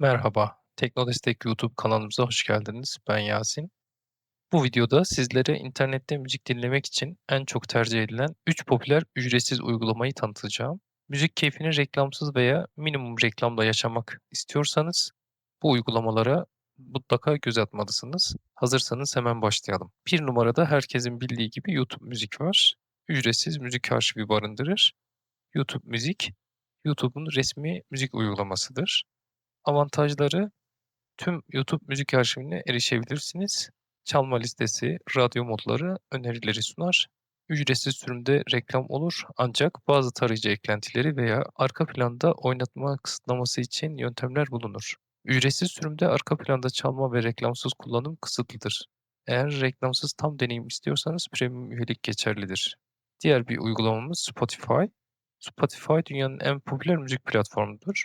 Merhaba, Teknodestek YouTube kanalımıza hoş geldiniz. Ben Yasin. Bu videoda sizlere internette müzik dinlemek için en çok tercih edilen 3 popüler ücretsiz uygulamayı tanıtacağım. Müzik keyfini reklamsız veya minimum reklamla yaşamak istiyorsanız bu uygulamalara mutlaka göz atmalısınız. Hazırsanız hemen başlayalım. Bir numarada herkesin bildiği gibi YouTube Müzik var. Ücretsiz müzik arşivi barındırır. YouTube Müzik, YouTube'un resmi müzik uygulamasıdır. Avantajları tüm YouTube müzik arşivine erişebilirsiniz. Çalma listesi, radyo modları, önerileri sunar. Ücretsiz sürümde reklam olur ancak bazı tarayıcı eklentileri veya arka planda oynatma kısıtlaması için yöntemler bulunur. Ücretsiz sürümde arka planda çalma ve reklamsız kullanım kısıtlıdır. Eğer reklamsız tam deneyim istiyorsanız premium üyelik geçerlidir. Diğer bir uygulamamız Spotify. Spotify dünyanın en popüler müzik platformudur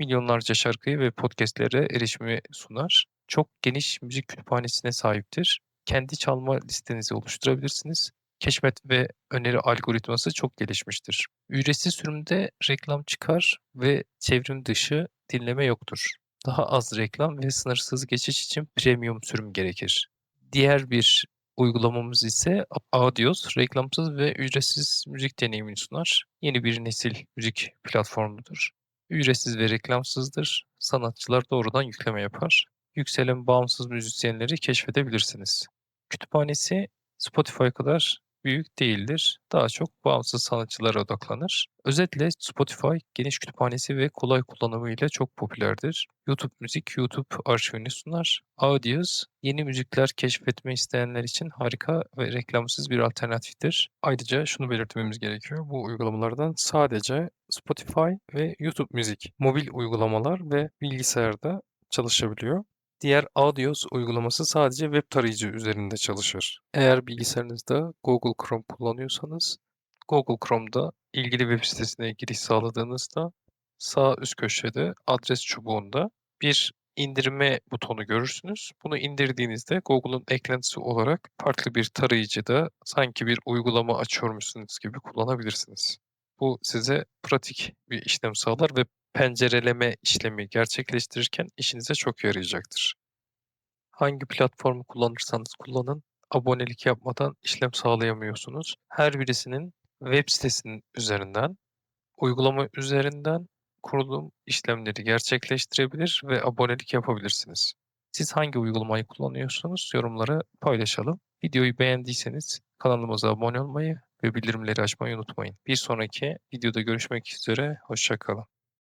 milyonlarca şarkıyı ve podcast'lere erişimi sunar. Çok geniş müzik kütüphanesine sahiptir. Kendi çalma listenizi oluşturabilirsiniz. Keşfet ve öneri algoritması çok gelişmiştir. Ücretsiz sürümde reklam çıkar ve çevrim dışı dinleme yoktur. Daha az reklam ve sınırsız geçiş için premium sürüm gerekir. Diğer bir uygulamamız ise Audios, reklamsız ve ücretsiz müzik deneyimini sunar. Yeni bir nesil müzik platformudur. Ücretsiz ve reklamsızdır. Sanatçılar doğrudan yükleme yapar. Yükselen bağımsız müzisyenleri keşfedebilirsiniz. Kütüphanesi Spotify kadar büyük değildir. Daha çok bağımsız sanatçılara odaklanır. Özetle Spotify geniş kütüphanesi ve kolay kullanımıyla çok popülerdir. YouTube müzik YouTube arşivini sunar. Audios yeni müzikler keşfetme isteyenler için harika ve reklamsız bir alternatiftir. Ayrıca şunu belirtmemiz gerekiyor. Bu uygulamalardan sadece Spotify ve YouTube müzik mobil uygulamalar ve bilgisayarda çalışabiliyor. Diğer Audios uygulaması sadece web tarayıcı üzerinde çalışır. Eğer bilgisayarınızda Google Chrome kullanıyorsanız, Google Chrome'da ilgili web sitesine giriş sağladığınızda sağ üst köşede adres çubuğunda bir indirme butonu görürsünüz. Bunu indirdiğinizde Google'un eklentisi olarak farklı bir tarayıcıda sanki bir uygulama açıyormuşsunuz gibi kullanabilirsiniz. Bu size pratik bir işlem sağlar ve pencereleme işlemi gerçekleştirirken işinize çok yarayacaktır. Hangi platformu kullanırsanız kullanın, abonelik yapmadan işlem sağlayamıyorsunuz. Her birisinin web sitesinin üzerinden, uygulama üzerinden kurulum işlemleri gerçekleştirebilir ve abonelik yapabilirsiniz. Siz hangi uygulamayı kullanıyorsunuz? Yorumlara paylaşalım. Videoyu beğendiyseniz kanalımıza abone olmayı ve bildirimleri açmayı unutmayın. Bir sonraki videoda görüşmek üzere, hoşçakalın.